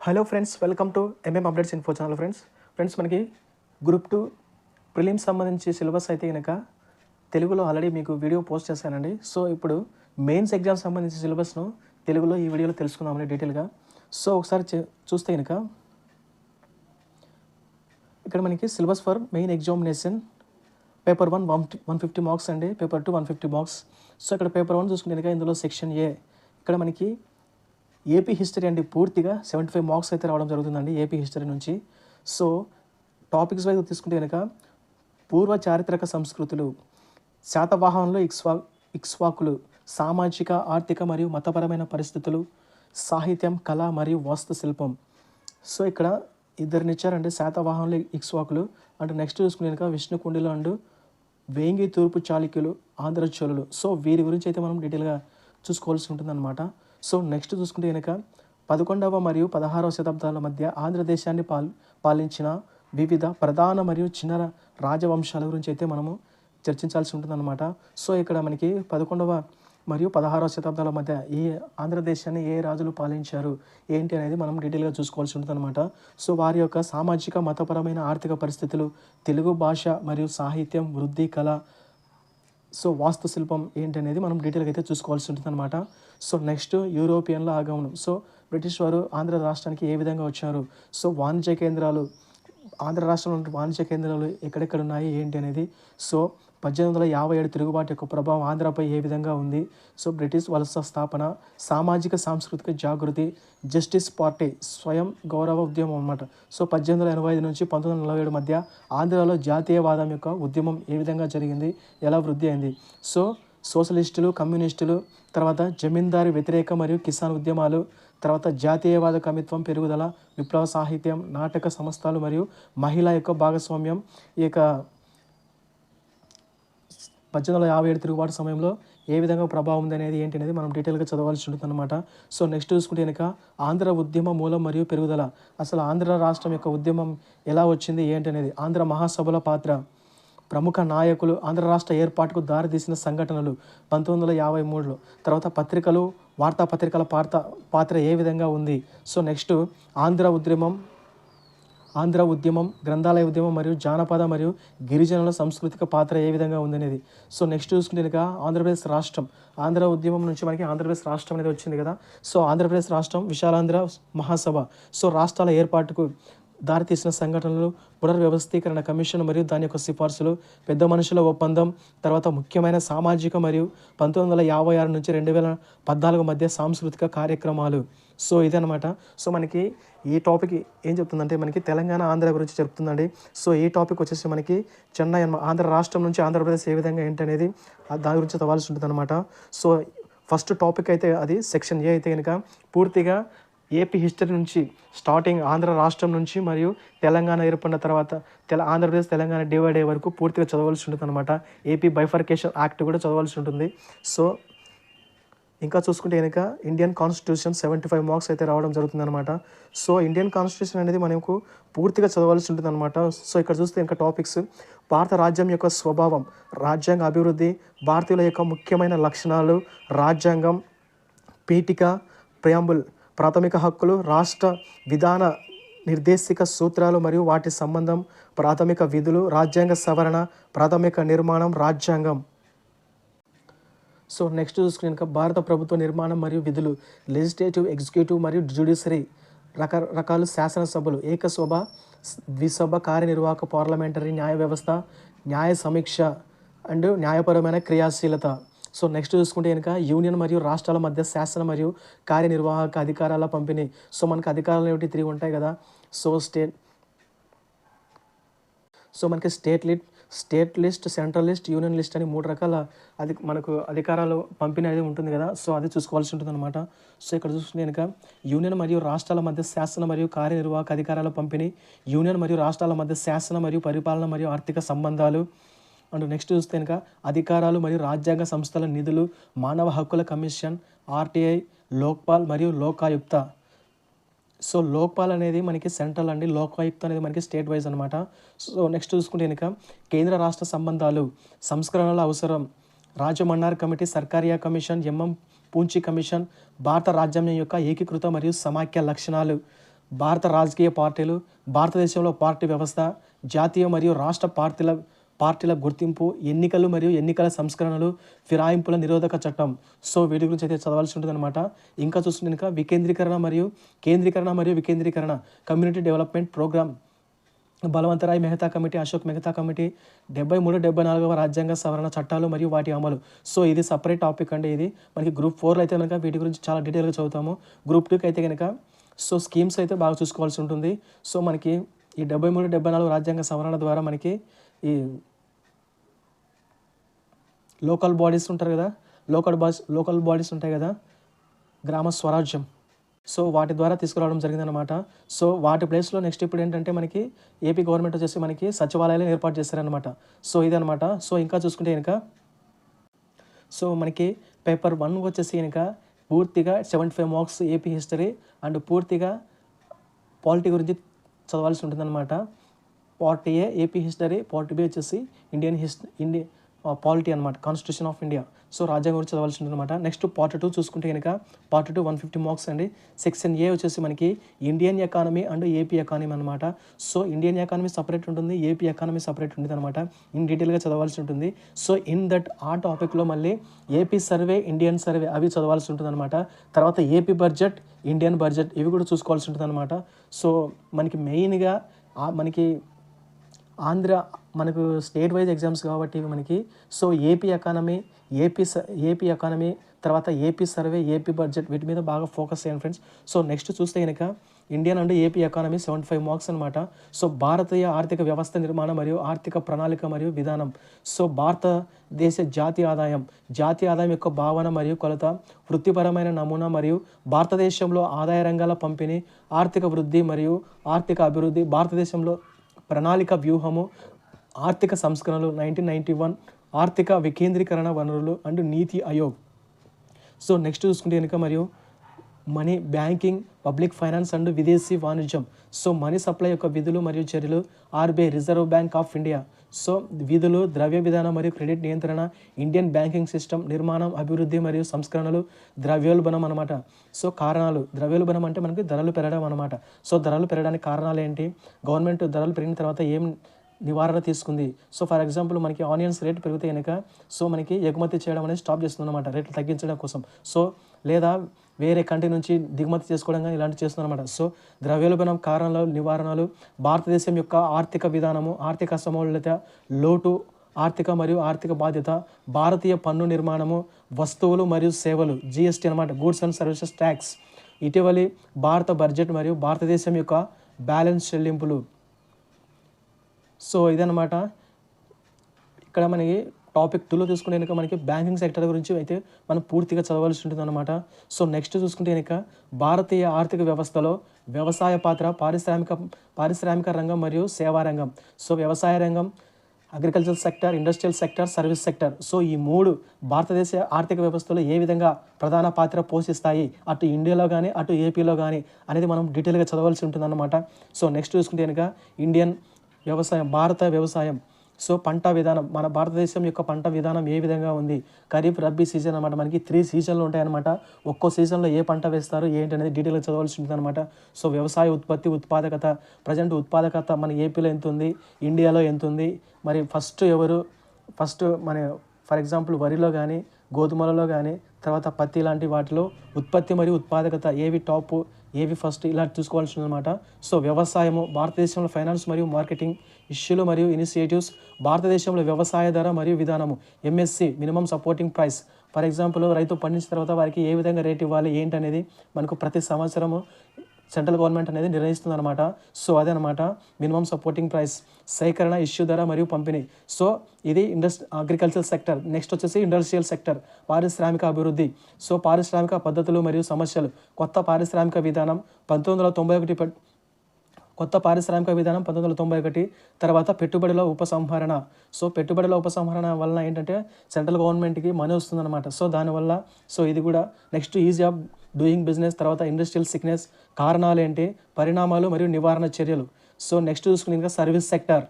Hello friends welcome to MM updates info channel friends friends మనకి group two prelims సంబంధించి syllabus అయితే కనుక తెలుగులో ఆల్రెడీ మీకు వీడియో పోస్ట్ చేశానండి. సో ఇప్పుడు మెయిన్స్ ఎగ్జామ్ సంబంధించి సిలబస్ను తెలుగులో ఈ వీడియోలో తెలుసుకుందామండి డీటెయిల్గా సో ఒకసారి చూస్తే కనుక ఇక్కడ మనకి syllabus for main examination paper one one one fifty marks అండి. Paper two one fifty marks so ఇక్కడ పేపర్ వన్ చూసుకుంటే కనుక ఇందులో సెక్షన్ ఏ ఇక్కడ మనకి ఏపీ హిస్టరీ అండి పూర్తిగా సెవెంటీ ఫైవ్ మార్క్స్ అయితే రావడం జరుగుతుందండి ఏపీ హిస్టరీ నుంచి. సో టాపిక్స్ వైజ్ తీసుకుంటే కనుక పూర్వ చారిత్రక సంస్కృతులు శాతవాహనంలో ఇక్స్వా ఇక్స్వాకులు సామాజిక ఆర్థిక మరియు మతపరమైన పరిస్థితులు సాహిత్యం కళ మరియు వాస్తుశిల్పం సో ఇక్కడ ఇద్దరిని ఇచ్చారండి శాతవాహనంలో ఇక్స్వాకులు. అంటే నెక్స్ట్ చూసుకునే కనుక విష్ణుకుండిలో అండ్ వేంగి తూర్పు చాళుక్యులు ఆంధ్రచోళులు సో వీరి గురించి అయితే మనం డీటెయిల్గా చూసుకోవాల్సి ఉంటుందన్నమాట. సో నెక్స్ట్ చూసుకుంటే కనుక పదకొండవ మరియు పదహారవ శతాబ్దాల మధ్య ఆంధ్రదేశాన్ని పాల్ పాలించిన వివిధ ప్రధాన మరియు చిన్న రాజవంశాల గురించి అయితే మనము చర్చించాల్సి ఉంటుందన్నమాట. సో ఇక్కడ మనకి పదకొండవ మరియు పదహారవ శతాబ్దాల మధ్య ఏ ఆంధ్రదేశాన్ని ఏ రాజులు పాలించారు ఏంటి అనేది మనం డీటెయిల్గా చూసుకోవాల్సి ఉంటుందన్నమాట. సో వారి యొక్క సామాజిక మతపరమైన ఆర్థిక పరిస్థితులు తెలుగు భాష మరియు సాహిత్యం వృద్ధి కళ సో వాస్తుశిల్పం ఏంటి అనేది మనం డీటెయిల్గా అయితే చూసుకోవాల్సి ఉంటుంది అనమాట సో నెక్స్ట్ యూరోపియన్ల ఆగమనం. సో బ్రిటిష్ వారు ఆంధ్ర రాష్ట్రానికి ఏ విధంగా వచ్చారు? సో వాణిజ్య కేంద్రాలు ఆంధ్ర రాష్ట్రంలో ఉన్న వాణిజ్య కేంద్రాలు ఎక్కడెక్కడ ఉన్నాయి ఏంటి అనేది. సో పద్దెనిమిది వందల యాభై ఏడు తిరుగుబాటు యొక్క ప్రభావం ఆంధ్రపై ఏ విధంగా ఉంది? సో బ్రిటిష్ వలస స్థాపన సామాజిక సాంస్కృతిక జాగృతి జస్టిస్ పార్టీ స్వయం గౌరవ ఉద్యమం అన్నమాట. సో పద్దెనిమిది వందల ఎనభై ఐదు నుంచి పంతొమ్మిది వందల నలభై ఏడు మధ్య ఆంధ్రాలో జాతీయవాదం యొక్క ఉద్యమం ఏ విధంగా జరిగింది? ఎలా వృద్ధి అయింది? సో సోషలిస్టులు కమ్యూనిస్టులు తర్వాత జమీందారు వ్యతిరేక మరియు కిసాన్ ఉద్యమాలు తర్వాత జాతీయవాద కమిత్వం పెరుగుదల విప్లవ సాహిత్యం నాటక సంస్థలు మరియు మహిళ యొక్క భాగస్వామ్యం ఈ యొక్క పద్దెనిమిది వందల యాభై ఏడు తిరుగుబాటు సమయంలో ఏ విధంగా ప్రభావం ఉంది అనేది ఏంటి అనేది మనం డీటెయిల్గా చదవాల్సి ఉంటుంది అనమాట సో నెక్స్ట్ చూసుకుంటే కనుక ఆంధ్ర ఉద్యమ మూలం మరియు పెరుగుదల. అసలు ఆంధ్ర రాష్ట్రం యొక్క ఉద్యమం ఎలా వచ్చింది ఏంటి అనేది? ఆంధ్ర మహాసభల పాత్ర. ప్రముఖ నాయకులు ఆంధ్ర రాష్ట్ర ఏర్పాటుకు దారితీసిన సంఘటనలు పంతొమ్మిది వందల యాభై మూడులో. తర్వాత పత్రికలు వార్తాపత్రికల పాత్ర పాత్ర ఏ విధంగా ఉంది? సో నెక్స్ట్ ఆంధ్ర ఉద్యమం ఆంధ్ర ఉద్యమం గ్రంథాలయ ఉద్యమం మరియు జానపద మరియు గిరిజనుల సాంస్కృతిక పాత్ర ఏ విధంగా ఉందనేది. సో నెక్స్ట్ చూసుకుంటే కనుక ఆంధ్రప్రదేశ్ రాష్ట్రం. ఆంధ్ర ఉద్యమం నుంచి మనకి ఆంధ్రప్రదేశ్ రాష్ట్రం అనేది వచ్చింది కదా. సో ఆంధ్రప్రదేశ్ రాష్ట్రం విశాలాంధ్ర మహాసభ. సో రాష్ట్రాల ఏర్పాటుకు దారితీసిన సంఘటనలు పునర్వ్యవస్థీకరణ కమిషన్ మరియు దాని యొక్క సిఫార్సులు పెద్ద మనుషుల ఒప్పందం తర్వాత ముఖ్యమైన సామాజిక మరియు పంతొమ్మిది వందల యాభై ఆరు నుంచి రెండు వేల పద్నాలుగు మధ్య సాంస్కృతిక కార్యక్రమాలు. సో ఇదనమాట సో మనకి ఈ టాపిక్ ఏం చెప్తుందంటే మనకి తెలంగాణ ఆంధ్ర గురించి చెప్తుందండి. సో ఈ టాపిక్ వచ్చేసి మనకి చెన్నై అన్నమా- ఆంధ్ర రాష్ట్రం నుంచి ఆంధ్రప్రదేశ్ ఏ విధంగా ఏంటనేది అనేది దాని గురించి చదవాల్సి ఉంటుంది అనమాట సో ఫస్ట్ టాపిక్ అయితే అది సెక్షన్ ఏ అయితే కనుక పూర్తిగా ఏపీ హిస్టరీ నుంచి స్టార్టింగ్ ఆంధ్ర రాష్ట్రం నుంచి మరియు తెలంగాణ ఏర్పడిన తర్వాత తెల ఆంధ్రప్రదేశ్ తెలంగాణ డివైడ్ అయ్యే వరకు పూర్తిగా చదవాల్సి ఉంటుంది అనమాట ఏపీ బైఫర్కేషన్ యాక్ట్ కూడా చదవాల్సి ఉంటుంది. సో ఇంకా చూసుకుంటే కనుక Indian constitution seventy five marks అయితే రావడం జరుగుతుందన్నమాట. సో ఇండియన్ కాన్స్టిట్యూషన్ అనేది మనకు పూర్తిగా చదవాల్సి ఉంటుంది అనమాట సో ఇక్కడ చూస్తే ఇంకా టాపిక్స్ భారత రాజ్యం యొక్క స్వభావం రాజ్యాంగ అభివృద్ధి భారతీయుల యొక్క ముఖ్యమైన లక్షణాలు రాజ్యాంగం పీఠిక ప్రియాంబుల్ ప్రాథమిక హక్కులు రాష్ట్ర విధాన నిర్దేశిక సూత్రాలు మరియు వాటి సంబంధం ప్రాథమిక విధులు రాజ్యాంగ సవరణ ప్రాథమిక నిర్మాణం రాజ్యాంగం. సో నెక్స్ట్ చూసుకుని కనుక భారత ప్రభుత్వ నిర్మాణం మరియు విధులు లెజిస్లేటివ్ ఎగ్జిక్యూటివ్ మరియు జ్యుడిషరీ రకరకాల శాసనసభలు ఏకసభ ద్విసభ కార్యనిర్వాహక పార్లమెంటరీ న్యాయ వ్యవస్థ న్యాయ సమీక్ష అండ్ న్యాయపరమైన క్రియాశీలత. సో నెక్స్ట్ చూసుకుంటే కనుక యూనియన్ మరియు రాష్ట్రాల మధ్య శాసన మరియు కార్యనిర్వాహక అధికారాల పంపిణీ. సో మనకు అధికారాలు ఏమిటి? తిరిగి ఉంటాయి కదా. సో స్టేట్ సో మనకి state list state list central list union list అని మూడు రకాల అది మనకు అధికారాలు పంపిణీ అనేది ఉంటుంది కదా. సో అది చూసుకోవాల్సి ఉంటుంది అనమాట సో ఇక్కడ చూసుకుంటే కనుక యూనియన్ మరియు రాష్ట్రాల మధ్య శాసన మరియు కార్యనిర్వాహక అధికారాల పంపిణీ యూనియన్ మరియు రాష్ట్రాల మధ్య శాసన మరియు పరిపాలన మరియు ఆర్థిక సంబంధాలు. అండ్ నెక్స్ట్ చూస్తే కనుక అధికారాలు మరియు రాజ్యాంగ సంస్థల నిధులు మానవ హక్కుల కమిషన్ ఆర్టీఐ లోక్పాల్ మరియు లోకాయుక్త. సో లోక్పాల్ అనేది మనకి సెంట్రల్ అండి లోకాయుక్త అనేది మనకి స్టేట్ వైజ్ అనమాట సో నెక్స్ట్ చూసుకుంటే కనుక కేంద్ర రాష్ట్ర సంబంధాలు సంస్కరణల అవసరం Rajamannar committee Sarkaria commission MM Punchhi commission భారత రాజ్యాంగం యొక్క ఏకీకృత మరియు సమాఖ్య లక్షణాలు భారత రాజకీయ పార్టీలు భారతదేశంలో పార్టీ వ్యవస్థ జాతీయ మరియు రాష్ట్ర పార్టీల పార్టీల గుర్తింపు ఎన్నికలు మరియు ఎన్నికల సంస్కరణలు ఫిరాయింపుల నిరోధక చట్టం. సో వీటి గురించి అయితే చదవాల్సి ఉంటుందన్నమాట. ఇంకా చూస్తుంటే కనుక వికేంద్రీకరణ మరియు కేంద్రీకరణ మరియు వికేంద్రీకరణ community development programme. Balwantrai Mehta committee Ashok Mehta committee డెబ్బై మూడు డెబ్బై నాలుగవ రాజ్యాంగ సవరణ చట్టాలు మరియు వాటి అమలు. సో ఇది సపరేట్ టాపిక్ అండి ఇది. మనకి గ్రూప్ ఫోర్లో అయితే కనుక వీటి గురించి చాలా డీటెయిల్గా చదువుతాము. గ్రూప్ టూకి అయితే కనుక సో స్కీమ్స్ అయితే బాగా చూసుకోవాల్సి ఉంటుంది. సో మనకి ఈ డెబ్బై మూడు డెబ్బై నాలుగు రాజ్యాంగ సవరణ ద్వారా మనకి ఈ లోకల్ బాడీస్ ఉంటారు కదా? లోకల్ బాడీస్ లోకల్ బాడీస్ ఉంటాయి కదా? గ్రామ స్వరాజ్యం. సో వాటి ద్వారా తీసుకురావడం జరిగిందనమాట సో వాటి ప్లేస్లో నెక్స్ట్ ఇప్పుడు ఏంటంటే మనకి ఏపీ గవర్నమెంట్ వచ్చేసి మనకి సచివాలయాలు ఏర్పాటు చేశారనమాట సో ఇదనమాట సో ఇంకా చూసుకుంటే కనుక సో మనకి పేపర్ వన్ వచ్చేసి కనుక పూర్తిగా seventy five marks AP history and పూర్తిగా పాలిటీ గురించి చదవాల్సి ఉంటుందన్నమాట. Part A AP history part B వచ్చేసి ఇండియన్ హిస్ట్ ఇండియన్ పాలిటీ అనమాట కాన్స్టిట్యూషన్ ఆఫ్ ఇండియా సో రాజ్యాంగం గురించి చదవాల్సి ఉంటుంది అనమాట నెక్స్ట్ పార్ట్ టూ చూసుకుంటే కనుక part two one fifty marks అండి. సెక్షన్ ఏ వచ్చేసి మనకి Indian economy and AP economy అనమాట సో ఇండియన్ ఎకానమీ సపరేట్ ఉంటుంది ఏపీ ఎకానమీ సపరేట్ ఉంటుంది అనమాట ఇన్ డీటెయిల్గా చదవాల్సి ఉంటుంది. సో ఇన్ దట్ ఆ టాపిక్లో మళ్ళీ ఏపీ సర్వే ఇండియన్ సర్వే అవి చదవాల్సి ఉంటుంది అనమాట తర్వాత ఏపీ బడ్జెట్ ఇండియన్ బడ్జెట్ ఇవి కూడా చూసుకోవాల్సి ఉంటుంది అనమాట సో మనకి మెయిన్గా మనకి ఆంధ్ర మనకు స్టేట్ వైజ్ ఎగ్జామ్స్ కాబట్టి ఇవి మనకి so AP economy AP AP economy తర్వాత ఏపీ సర్వే ఏపీ బడ్జెట్ వీటి మీద బాగా ఫోకస్ చేయండి ఫ్రెండ్స్ సో నెక్స్ట్ చూస్తే కనుక Indian and AP economy seventy five marks అనమాట సో భారతీయ ఆర్థిక వ్యవస్థ నిర్మాణం మరియు ఆర్థిక ప్రణాళిక మరియు విధానం. సో భారతదేశ జాతీయ ఆదాయం జాతీయ ఆదాయం యొక్క భావన మరియు కొలత వృత్తిపరమైన నమూనా మరియు భారతదేశంలో ఆదాయ రంగాల పంపిణీ ఆర్థిక వృద్ధి మరియు ఆర్థిక అభివృద్ధి భారతదేశంలో ప్రణాళిక వ్యూహము ఆర్థిక సంస్కరణలు నైన్టీన్ నైంటీ వన్ ఆర్థిక వికేంద్రీకరణ వనరులు and NITI Aayog. So next చూసుకుంటే కనుక మరియు money banking public finance and విదేశీ వాణిజ్యం. సో మనీ సప్లై యొక్క విధులు మరియు చర్యలు RBI reserve bank of India so విధులు ద్రవ్య విధానం మరియు క్రెడిట్ నియంత్రణ ఇండియన్ బ్యాంకింగ్ సిస్టమ్ నిర్మాణం అభివృద్ధి మరియు సంస్కరణలు ద్రవ్యోల్బణం అనమాట సో కారణాలు. ద్రవ్యోల్బణం అంటే మనకి ధరలు పెరగడం అనమాట సో ధరలు పెరగడానికి కారణాలు ఏంటి? గవర్నమెంట్ ధరలు పెరిగిన తర్వాత ఏం నివారణ తీసుకుంది. సో ఫర్ ఎగ్జాంపుల్ మనకి ఆనియన్స్ రేట్ పెరిగితే కనుక సో మనకి ఎగుమతి చేయడం అనేది స్టాప్ చేస్తుంది అనమాట రేట్లు తగ్గించడం కోసం. సో లేదా వేరే కంట్రీ నుంచి దిగుమతి చేసుకోవడం కానీ ఇలాంటివి చేస్తుందనమాట సో ద్రవ్యోల్బణం కారణాలు నివారణలు భారతదేశం యొక్క ఆర్థిక విధానము ఆర్థిక సమౌల్యత లోటు ఆర్థిక మరియు ఆర్థిక బాధ్యత భారతీయ పన్ను నిర్మాణము వస్తువులు మరియు సేవలు జిఎస్టీ అనమాట గూడ్స్ అండ్ సర్వీసెస్ ట్యాక్స్ ఇటీవలి భారత బడ్జెట్ మరియు భారతదేశం యొక్క బ్యాలెన్స్ చెల్లింపులు. సో ఇదన్నమాట. ఇక్కడ మనకి టాపిక్ టూలో చూసుకుంటే కనుక మనకి బ్యాంకింగ్ సెక్టర్ గురించి అయితే మనం పూర్తిగా చదవాల్సి ఉంటుంది అనమాట సో నెక్స్ట్ చూసుకుంటే కనుక భారతీయ ఆర్థిక వ్యవస్థలో వ్యవసాయ పాత్ర పారిశ్రామిక పారిశ్రామిక రంగం మరియు సేవా రంగం. సో వ్యవసాయ రంగం agriculture sector industrial sector service sector so ఈ మూడు భారతదేశ ఆర్థిక వ్యవస్థలో ఏ విధంగా ప్రధాన పాత్ర పోషిస్తాయి? అటు ఇండియాలో కానీ అటు ఏపీలో కానీ అనేది మనం డీటెయిల్గా చదవాల్సి ఉంటుందన్నమాట. సో నెక్స్ట్ చూసుకుంటే కనుక ఇండియన్ వ్యవసాయం భారత వ్యవసాయం. సో పంట విధానం మన భారతదేశం యొక్క పంట విధానం ఏ విధంగా ఉంది? ఖరీఫ్ రబ్బీ సీజన్ అనమాట మనకి త్రీ సీజన్లు ఉంటాయన్నమాట. ఒక్కో సీజన్లో ఏ పంట వేస్తారు ఏంటి అనేది డీటెయిల్గా చదవాల్సి ఉంటుంది అనమాట సో వ్యవసాయ ఉత్పత్తి ఉత్పాదకత ప్రజెంట్ ఉత్పాదకత మన ఏపీలో ఎంత ఉంది? ఇండియాలో ఎంత ఉంది? మరి ఫస్ట్ ఎవరు? ఫస్ట్ మన ఫర్ ఎగ్జాంపుల్ వరిలో కానీ గోధుమలలో కానీ తర్వాత పత్తి లాంటి వాటిలో ఉత్పత్తి మరియు ఉత్పాదకత ఏవి టాప్? ఏవి ఫస్ట్ ఇలా చూసుకోవాల్సింది అనమాట సో వ్యవసాయము భారతదేశంలో ఫైనాన్స్ మరియు మార్కెటింగ్ ఇష్యూలు మరియు ఇనిషియేటివ్స్ భారతదేశంలో వ్యవసాయ ధర మరియు విధానము MSP minimum supporting price. For example రైతు పండించిన తర్వాత వారికి ఏ విధంగా రేట్ ఇవ్వాలి ఏంటి అనేది మనకు ప్రతి సంవత్సరము సెంట్రల్ గవర్నమెంట్ అనేది నిర్ణయిస్తుంది అనమాట సో అదనమాట అనమాట మినిమం సపోర్టింగ్ ప్రైస్ సేకరణ ఇష్యూ ధర మరియు పంపిణీ. సో ఇది ఇండస్ అగ్రికల్చర్ సెక్టర్. నెక్స్ట్ వచ్చేసి ఇండస్ట్రియల్ సెక్టర్ పారిశ్రామిక అభివృద్ధి. సో పారిశ్రామిక పద్ధతులు మరియు సమస్యలు. కొత్త పారిశ్రామిక విధానం పంతొమ్మిది వందల తొంభై ఒకటి కొత్త పారిశ్రామిక విధానం పంతొమ్మిది వందల తొంభై ఒకటి. తర్వాత పెట్టుబడుల ఉపసంహరణ. సో పెట్టుబడుల ఉపసంహరణ వలన ఏంటంటే సెంట్రల్ గవర్నమెంట్కి మనీ వస్తుందన్నమాట. సో దానివల్ల సో ఇది కూడా next easy of doing business తర్వాత ఇండస్ట్రియల్ సిక్నెస్ కారణాలు ఏంటి పరిణామాలు మరియు నివారణ చర్యలు. సో నెక్స్ట్ చూసుకుని ఇంకా సర్వీస్ సెక్టర్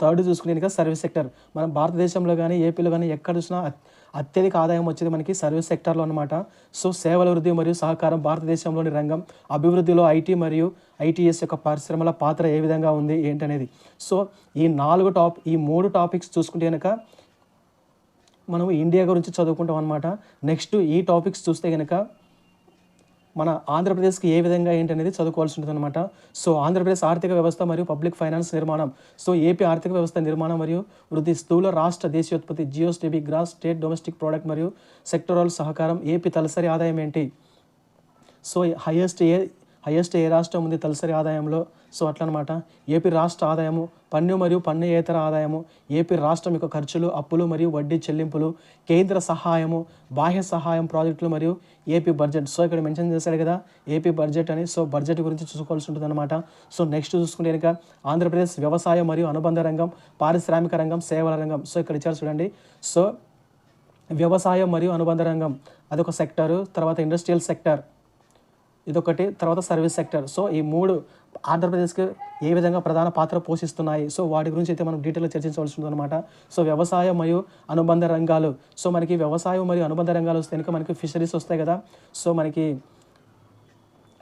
థర్డ్ చూసుకునే ఇంకా సర్వీస్ సెక్టర్ మన భారతదేశంలో కానీ ఏపీలో కానీ ఎక్కడ చూసినా అత్యధిక ఆదాయం వచ్చేది మనకి సర్వీస్ సెక్టర్లో అనమాట సో సేవల వృద్ధి మరియు సహకారం భారతదేశంలోని రంగం అభివృద్ధిలో ఐటీ మరియు ఐటీఎస్ యొక్క పరిశ్రమల పాత్ర ఏ విధంగా ఉంది ఏంటనేది. సో ఈ నాలుగు టాప్ ఈ మూడు టాపిక్స్ చూసుకుంటే కనుక మనం ఇండియా గురించి చదువుకుంటాం అనమాట నెక్స్ట్ ఈ టాపిక్స్ చూస్తే కనుక మన ఆంధ్రప్రదేశ్కి ఏ విధంగా ఏంటనేది చదువుకోవాల్సి ఉంటుంది అనమాట సో ఆంధ్రప్రదేశ్ ఆర్థిక వ్యవస్థ మరియు పబ్లిక్ ఫైనాన్స్ నిర్మాణం. సో ఏపీ ఆర్థిక వ్యవస్థ నిర్మాణం మరియు వృద్ధి స్థూల రాష్ట్ర దేశీయోత్పత్తి GSDP gross state domestic product మరియు సెక్టరల్ సహకారం ఏపీ తలసరి ఆదాయం ఏంటి? సో హైయెస్ట్ ఏ హైయెస్ట్ ఏ రాష్ట్రం ఉంది తలసరి ఆదాయంలో? సో అట్లనమాట. ఏపీ రాష్ట్ర ఆదాయము పన్ను మరియు పన్ను ఏతర ఆదాయము ఏపీ రాష్ట్రం యొక్క ఖర్చులు అప్పులు మరియు వడ్డీ చెల్లింపులు కేంద్ర సహాయము బాహ్య సహాయం ప్రాజెక్టులు మరియు ఏపీ బడ్జెట్. సో ఇక్కడ మెన్షన్ చేశాడు కదా ఏపీ బడ్జెట్ అని. సో బడ్జెట్ గురించి చూసుకోవాల్సి ఉంటుంది అనమాట సో నెక్స్ట్ చూసుకుంటే కనుక ఆంధ్రప్రదేశ్ వ్యవసాయం మరియు అనుబంధ రంగం పారిశ్రామిక రంగం సేవల రంగం. సో ఇక్కడ ఇచ్చారు చూడండి. సో వ్యవసాయం మరియు అనుబంధ రంగం అదొక సెక్టారు. తర్వాత ఇండస్ట్రియల్ సెక్టర్. ఇదొకటి. తర్వాత సర్వీస్ సెక్టర్. సో ఈ మూడు ఆంధ్రప్రదేశ్కి ఏ విధంగా ప్రధాన పాత్ర పోషిస్తున్నాయి? సో వాటి గురించి అయితే మనం డీటెయిల్గా చర్చించవలసి ఉందన్నమాట సో వ్యవసాయం మరియు అనుబంధ రంగాలు. సో మనకి వ్యవసాయం మరియు అనుబంధ రంగాలు వస్తే కనుక మనకి ఫిషరీస్ వస్తాయి కదా. సో మనకి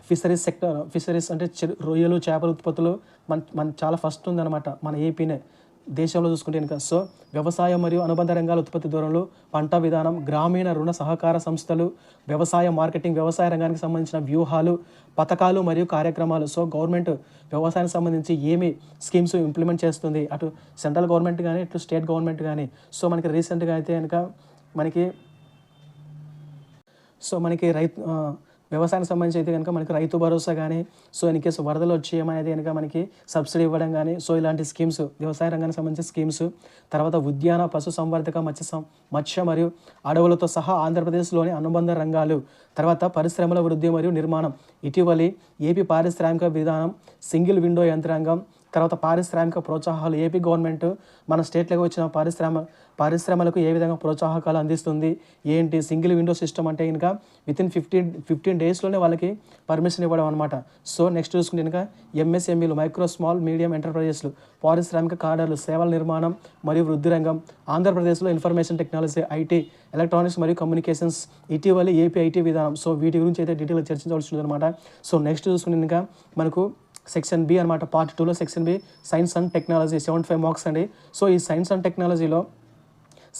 ఫిషరీస్ సెక్టర్ ఫిషరీస్ అంటే రొయ్యలు చేపల ఉత్పత్తులు మన మన చాలా ఫస్ట్ ఉందన్నమాట. మన ఏపీనే. దేశంలో చూసుకుంటే కనుక సో వ్యవసాయం మరియు అనుబంధ రంగాల ఉత్పత్తి ధోరణులు పంట విధానం గ్రామీణ రుణ సహకార సంస్థలు వ్యవసాయ మార్కెటింగ్ వ్యవసాయ రంగానికి సంబంధించిన వ్యూహాలు పథకాలు మరియు కార్యక్రమాలు. సో గవర్నమెంట్ వ్యవసాయానికి సంబంధించి ఏమి స్కీమ్స్ ఇంప్లిమెంట్ చేస్తుంది? అటు సెంట్రల్ గవర్నమెంట్ కానీ ఇటు స్టేట్ గవర్నమెంట్ కానీ సో మనకి రీసెంట్గా అయితే కనుక మనకి సో మనకి రైతు వ్యవసాయానికి సంబంధించి అయితే కనుక మనకి రైతు భరోసా కానీ సో ఇన్ కేసు వరదలు వచ్చేయమనేది కనుక మనకి సబ్సిడీ ఇవ్వడం కానీ సో ఇలాంటి స్కీమ్స్ వ్యవసాయ రంగానికి సంబంధించిన స్కీమ్స్ తర్వాత ఉద్యాన పశు సంవర్ధక మత్స్య సం- మత్స్య మరియు అడవులతో సహా ఆంధ్రప్రదేశ్లోని అనుబంధ రంగాలు తర్వాత పరిశ్రమల వృద్ధి మరియు నిర్మాణం. ఇటీవలి ఏపీ పారిశ్రామిక విధానం సింగిల్ విండో యంత్రాంగం తర్వాత పారిశ్రామిక ప్రోత్సాహాలు ఏపీ గవర్నమెంట్ మన స్టేట్లకు వచ్చిన పారిశ్రామ పారిశ్రమలకు ఏ విధంగా ప్రోత్సాహకాలు అందిస్తుంది ఏంటి సింగిల్ విండో సిస్టమ్ అంటే కనుక వితిన్ ఫిఫ్టీన్ ఫిఫ్టీన్ డేస్లోనే వాళ్ళకి పర్మిషన్ ఇవ్వడం అనమాట సో నెక్స్ట్ చూసుకుంటే కనుక ఎంఎస్ఎంఈలు మైక్రో స్మాల్ మీడియం ఎంటర్ప్రైజెస్లు పారిశ్రామిక కార్డర్లు సేవల నిర్మాణం మరియు వృద్ధి రంగం ఆంధ్రప్రదేశ్లో ఇన్ఫర్మేషన్ టెక్నాలజీ ఐటీ ఎలక్ట్రానిక్స్ మరియు కమ్యూనికేషన్స్ ఇటీవలి ఏపీ ఐటీ విధానం. సో వీటి గురించి అయితే డీటెయిల్గా చర్చించవలసి ఉంటుంది అనమాట సో నెక్స్ట్ చూసుకుంటే కనుక మనకు సెక్షన్ బి అనమాట పార్ట్ టూలో section B science and technology seventy five marks అండి. సో ఈ సైన్స్ అండ్ టెక్నాలజీలో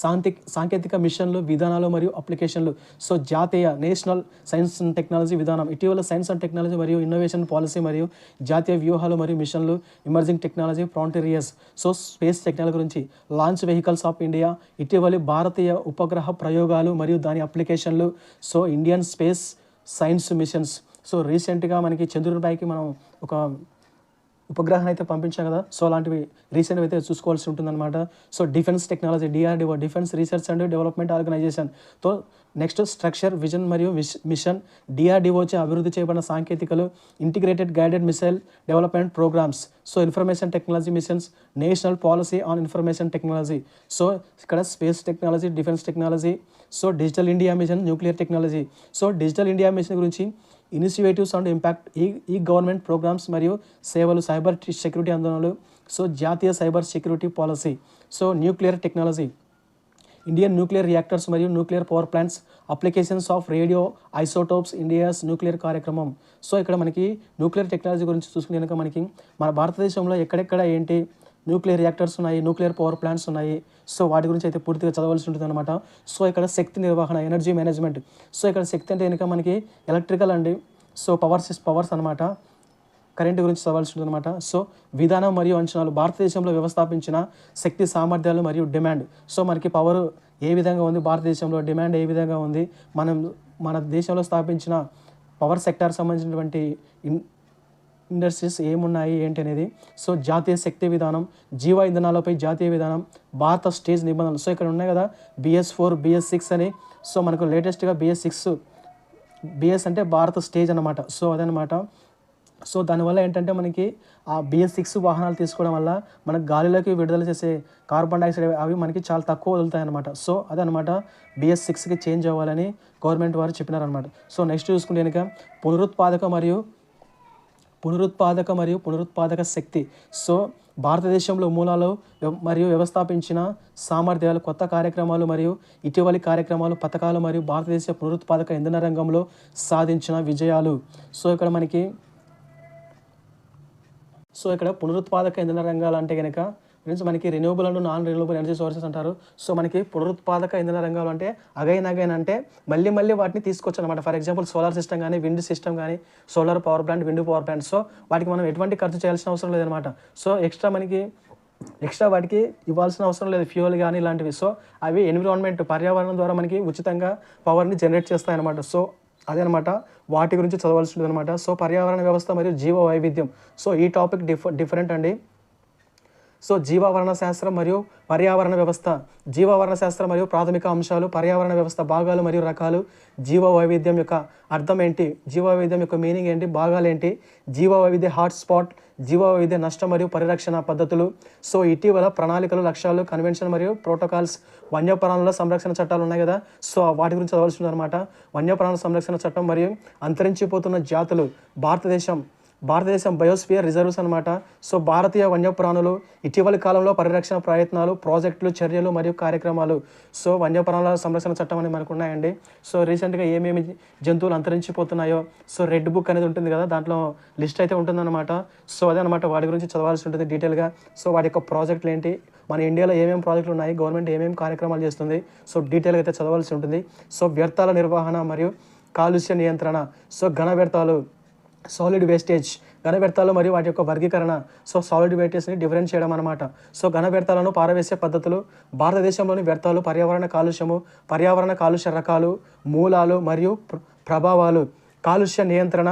సాంతి సాంకేతిక మిషన్లు విధానాలు మరియు అప్లికేషన్లు. సో జాతీయ నేషనల్ సైన్స్ అండ్ టెక్నాలజీ విధానం. ఇటీవల సైన్స్ అండ్ టెక్నాలజీ మరియు ఇన్నోవేషన్ పాలసీ మరియు జాతీయ వ్యూహాలు మరియు మిషన్లు emerging technology frontiers so space technology గురించి లాంచ్ వెహికల్స్ ఆఫ్ ఇండియా ఇటీవలి భారతీయ ఉపగ్రహ ప్రయోగాలు మరియు దాని అప్లికేషన్లు. So Indian space science missions. So రీసెంట్గా మనకి చంద్రునిపైకి మనం ఒక ఉపగ్రహం అయితే పంపించాం కదా. సో అలాంటివి రీసెంట్గా అయితే చూసుకోవాల్సి ఉంటుందన్నమాట. So defence technology DRDO defence research and development organisation. తో నెక్స్ట్ స్ట్రక్చర్ విజన్ మరియు మిషన్ డిఆర్డిఓచే అభివృద్ధి చేయబడిన సాంకేతికలు integrated guided missile development programmes. So information technology missions national policy on information technology. So ఇక్కడ space technology defence technology. So digital India mission nuclear technology. So digital India mission గురించి initiatives and impact e e government programmes మరియు సేవలు cyber security ఆందోళనలు so జాతీయ cyber security policy so nuclear technology Indian nuclear reactors మరియు nuclear power plants applications of radio isotopes India's nuclear కార్యక్రమం. So ఇక్కడ మనకి nuclear technology గురించి చూసుకునే కనుక మనకి మన భారతదేశంలో ఎక్కడెక్కడ ఏంటి న్యూక్లియర్ రియాక్టర్స్ ఉన్నాయి న్యూక్లియర్ పవర్ ప్లాంట్స్ ఉన్నాయి. సో వాటి గురించి అయితే పూర్తిగా చదవాల్సి ఉంటుంది అనమాట సో ఇక్కడ శక్తి నిర్వహణ ఎనర్జీ మేనేజ్మెంట్. సో ఇక్కడ శక్తి అంటే వెనుక మనకి ఎలక్ట్రికల్ అండి. సో పవర్స్ పవర్స్ అనమాట కరెంటు గురించి చదవాల్సి ఉంటుంది అనమాట సో విధానం మరియు అంచనాలు భారతదేశంలో వ్యవస్థాపించిన శక్తి సామర్థ్యాలు మరియు డిమాండ్. సో మనకి పవర్ ఏ విధంగా ఉంది భారతదేశంలో డిమాండ్ ఏ విధంగా ఉంది? మనం మన దేశంలో స్థాపించిన పవర్ సెక్టార్ సంబంధించినటువంటి ఇండస్ట్రీస్ ఏమున్నాయి ఏంటి అనేది సో జాతీయ శక్తి విధానం జీవ ఇంధనాలపై జాతీయ విధానం భారత స్టేజ్ నిబంధనలు. సో ఇక్కడ ఉన్నాయి కదా బిఎస్ ఫోర్ బిఎస్ సిక్స్ అని. సో మనకు లేటెస్ట్గా బిఎస్ సిక్స్ బిఎస్ అంటే భారత స్టేజ్ అనమాట సో అదనమాట సో దానివల్ల ఏంటంటే మనకి ఆ బిఎస్ సిక్స్ వాహనాలు తీసుకోవడం వల్ల మనకు గాలిలోకి విడుదల చేసే కార్బన్ డైఆక్సైడ్ అవి మనకి చాలా తక్కువ వదులుతాయి అనమాట సో అదనమాట బిఎస్ సిక్స్కి చేంజ్ అవ్వాలని గవర్నమెంట్ వారు చెప్పినారనమాట సో నెక్స్ట్ చూసుకుంటే కనుక పునరుత్పాదక మరియు పునరుత్పాదక మరియు పునరుత్పాదక శక్తి. సో భారతదేశంలో మూలాలు వ్యవ- మరియు వ్యవస్థాపించిన సామర్థ్యాలు కొత్త కార్యక్రమాలు మరియు ఇటీవలి కార్యక్రమాలు పథకాలు మరియు భారతదేశ పునరుత్పాదక ఇంధన రంగంలో సాధించిన విజయాలు. సో ఇక్కడ మనకి సో ఇక్కడ పునరుత్పాదక ఇంధన రంగాలు అంటే కనుక ఫ్రెండ్స్ మనకి renewable and non renewable energy sources అంటారు. సో మనకి పునరుత్పాదక ఇంధన రంగాలు అంటే అగైన్ అగైన్ అంటే మళ్ళీ మళ్ళీ వాటిని తీసుకొచ్చు అనమాట ఫర్ ఎగ్జాంపుల్ సోలార్ సిస్టమ్ కానీ విండ్ సిస్టమ్ కానీ solar power plant wind power plant so వాటికి మనం ఎటువంటి ఖర్చు చేయాల్సిన అవసరం లేదనమాట. సో ఎక్స్ట్రా మనకి ఎక్స్ట్రా వాటికి ఇవ్వాల్సిన అవసరం లేదు. ఫ్యూయల్ కానీ ఇలాంటివి. సో అవి ఎన్విరాన్మెంట్ పర్యావరణం ద్వారా మనకి ఉచితంగా పవర్ని జనరేట్ చేస్తాయన్నమాట సో అదనమాట. వాటి గురించి చదవాల్సి ఉంటుంది అనమాట సో పర్యావరణ వ్యవస్థ మరియు జీవ వైవిధ్యం సో ఈ టాపిక్ డిఫ డిఫరెంట్ అండి. సో జీవావరణ శాస్త్రం మరియు పర్యావరణ వ్యవస్థ జీవావరణ శాస్త్రం మరియు ప్రాథమిక అంశాలు పర్యావరణ వ్యవస్థ భాగాలు మరియు రకాలు జీవ వైవిధ్యం యొక్క అర్థం ఏంటి జీవ వైవిధ్యం యొక్క మీనింగ్ ఏంటి భాగాలు ఏంటి జీవ వైవిధ్య హాట్ స్పాట్ జీవ వైవిధ్య నష్టం మరియు పరిరక్షణ పద్ధతులు. సో ఇటీవల ప్రణాళికలు లక్ష్యాలు కన్వెన్షన్ మరియు ప్రోటోకాల్స్ వన్యప్రాణుల సంరక్షణ చట్టాలు ఉన్నాయి కదా. సో వాటి గురించి చదవాల్సి ఉందన్నమాట వన్యప్రాణుల సంరక్షణ చట్టం మరియు అంతరించిపోతున్న జాతులు భారతదేశం భారతదేశం బయోస్ఫియర్ రిజర్వ్స్ అనమాట సో భారతీయ వన్యప్రాణులు ఇటీవలి కాలంలో పరిరక్షణ ప్రయత్నాలు ప్రాజెక్టులు చర్యలు మరియు కార్యక్రమాలు. సో వన్యప్రాణుల సంరక్షణ చట్టం అనేది మనకు ఉన్నాయండి. సో రీసెంట్గా ఏమేమి జంతువులు అంతరించిపోతున్నాయో సో రెడ్ బుక్ అనేది ఉంటుంది కదా దాంట్లో లిస్ట్ అయితే ఉంటుందన్నమాట. సో అదే అనమాట వాటి గురించి చదవాల్సి ఉంటుంది డీటెయిల్గా. సో వాటి యొక్క ప్రాజెక్టులు ఏంటి మన ఇండియాలో ఏమేమి ప్రాజెక్టులు ఉన్నాయి గవర్నమెంట్ ఏమేమి కార్యక్రమాలు చేస్తుంది సో డీటెయిల్గా అయితే చదవాల్సి ఉంటుంది. సో వ్యర్థాల నిర్వహణ మరియు కాలుష్య నియంత్రణ సో ఘన వ్యర్థాలు సాలిడ్ వేస్టేజ్ ఘన వ్యర్థాలు మరియు వాటి యొక్క వర్గీకరణ. సో సాలిడ్ వేస్టేజ్ని డిఫరెన్స్ చేయడం అనమాట సో ఘన వ్యర్థాలను పారవేసే పద్ధతులు భారతదేశంలోని వ్యర్థాలు పర్యావరణ కాలుష్యము పర్యావరణ కాలుష్య రకాలు మూలాలు మరియు ప్రభావాలు కాలుష్య నియంత్రణ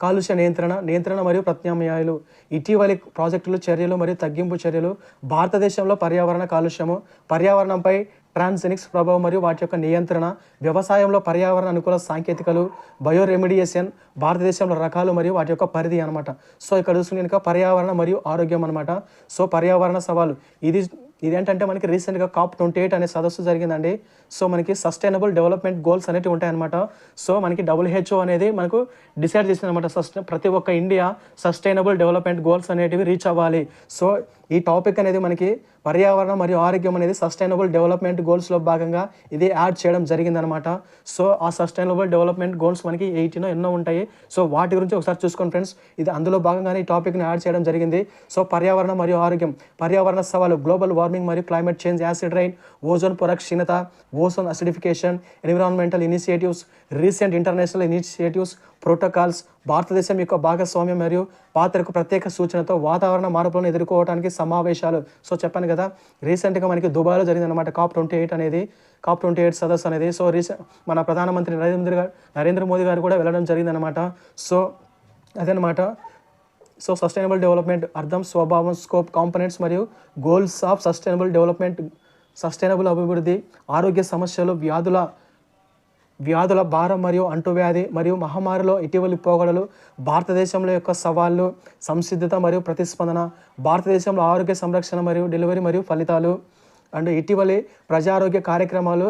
కాలుష్య నియంత్రణ నియంత్రణ మరియు ప్రత్యామ్నాయాలు. ఇటీవలి ప్రాజెక్టులు చర్యలు మరియు తగ్గింపు చర్యలు భారతదేశంలో పర్యావరణ కాలుష్యము పర్యావరణంపై ట్రాన్సెనిక్స్ ప్రభావం మరియు వాటి యొక్క నియంత్రణ వ్యవసాయంలో పర్యావరణ అనుకూల సాంకేతికలు బయో రెమిడియేషన్ భారతదేశంలో రకాలు మరియు వాటి యొక్క పరిధి అనమాట సో ఇక్కడ చూసుకుని కనుక పర్యావరణ మరియు ఆరోగ్యం అనమాట సో పర్యావరణ సవాలు. ఇది ఇదేంటంటే మనకి రీసెంట్గా కాప్ ట్వంటీ ఎయిట్ అనే సదస్సు జరిగిందండి. సో మనకి సస్టైనబుల్ డెవలప్మెంట్ గోల్స్ అనేటివి ఉంటాయన్నమాట. సో మనకి డబ్ల్యూహెచ్ఓ అనేది మనకు డిసైడ్ చేసిందనమాట సస్ట ప్రతి ఒక్క ఇండియా సస్టైనబుల్ డెవలప్మెంట్ గోల్స్ అనేటివి రీచ్ అవ్వాలి. సో ఈ టాపిక్ అనేది మనకి పర్యావరణం మరియు ఆరోగ్యం అనేది సస్టైనబుల్ డెవలప్మెంట్ గోల్స్లో భాగంగా ఇది యాడ్ చేయడం జరిగిందనమాట సో ఆ సస్టైనబుల్ డెవలప్మెంట్ గోల్స్ మనకి ఎయిటీనో ఎన్నో ఉంటాయి. సో వాటి గురించి ఒకసారి చూసుకోండి ఫ్రెండ్స్ ఇది అందులో భాగంగానే ఈ టాపిక్ని యాడ్ చేయడం జరిగింది. సో పర్యావరణం మరియు ఆరోగ్యం. పర్యావరణ సవాలు గ్లోబల్ వార్మింగ్ మరియు climate change acid rain ozone పొర క్షీణత ozone acidification environmental initiatives recent international initiatives protocols భారతదేశం యొక్క భాగస్వామ్యం మరియు పాత్రకు ప్రత్యేక సూచనతో వాతావరణ మార్పులను ఎదుర్కోవడానికి సమావేశాలు. సో చెప్పాను కదా రీసెంట్గా మనకి దుబాయ్లో జరిగిందనమాట కాప్ ట్వంటీ ఎయిట్ అనేది. కాప్ ట్వంటీ ఎయిట్ సదస్సు అనేది. సో రీసెంట్ మన ప్రధానమంత్రి నరేంద్ర గారు నరేంద్ర మోదీ గారు కూడా వెళ్ళడం జరిగిందనమాట సో అదనమాట సో సస్టైనబుల్ డెవలప్మెంట్ అర్థం స్వభావం స్కోప్ కాంపనెంట్స్ మరియు goals of sustainable development sustainable అభివృద్ధి ఆరోగ్య సమస్యలు వ్యాధుల వ్యాధుల భారం మరియు అంటువ్యాధి మరియు మహమ్మారిలో ఇటీవలి పోగడలు భారతదేశంలో యొక్క సవాళ్ళు సంసిద్ధత మరియు ప్రతిస్పందన భారతదేశంలో ఆరోగ్య సంరక్షణ మరియు డెలివరీ మరియు ఫలితాలు అండ్ ఇటీవలి ప్రజారోగ్య కార్యక్రమాలు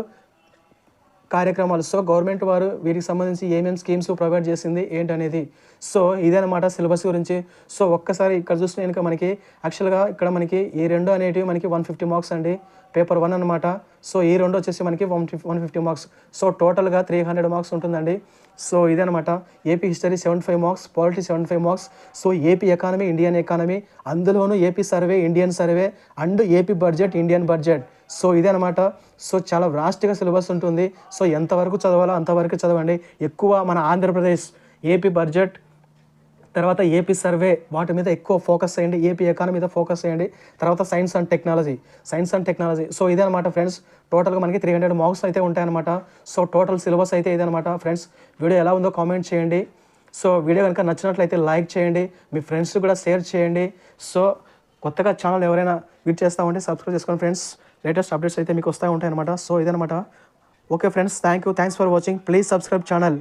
కార్యక్రమాలు. సో గవర్నమెంట్ వారు వీటికి సంబంధించి ఏమేమి స్కీమ్స్ ప్రొవైడ్ చేసింది ఏంటనేది. సో ఇదనమాట సిలబస్ గురించి. సో ఒక్కసారి ఇక్కడ చూస్తే కనుక మనకి యాక్చువల్గా ఇక్కడ మనకి ఈ రెండు అనేటివి మనకి వన్ ఫిఫ్టీ మార్క్స్ అండి. పేపర్ వన్ అనమాట సో ఈ రెండు వచ్చేసి మనకి one one fifty marks. So టోటల్గా త్రీ హండ్రెడ్ మార్క్స్ ఉంటుందండి. సో ఇదనమాట AP history seventy five marks polity seventy five marks. So AP economy Indian economy అందులోనూ AP survey Indian survey and AP budget Indian budget. So ఇదే అనమాట so చాలా వ్రాస్ట్గా syllabus ఉంటుంది. So ఎంతవరకు చదవాలో అంతవరకు చదవండి. ఎక్కువ మన ఆంధ్రప్రదేశ్ ఏపీ బడ్జెట్ తర్వాత ఏపీ సర్వే వాటి మీద ఎక్కువ ఫోకస్ చేయండి. ఏపీ ఎకానమీ మీద ఫోకస్ చేయండి. తర్వాత science and technology science and technology so ఇదే అనమాట ఫ్రెండ్స్ టోటల్గా మనకి త్రీ హండ్రెడ్ మార్క్స్ అయితే ఉంటాయన్నమాట. సో టోటల్ సిలబస్ అయితే ఇదనమాట ఫ్రెండ్స్ వీడియో ఎలా ఉందో కామెంట్ చేయండి. సో వీడియో కనుక నచ్చినట్లయితే లైక్ చేయండి. మీ ఫ్రెండ్స్ కూడా షేర్ చేయండి. సో కొత్తగా ఛానల్ ఎవరైనా యూట్ చేస్తా ఉంటే సబ్స్క్రైబ్ చేసుకోండి ఫ్రెండ్స్ లేటెస్ట్ అప్డేట్స్ అయితే మీకు వస్తూ ఉంటాయి అనమాట సో ఇదనమాట okay friends thank you thanks for watching please subscribe channel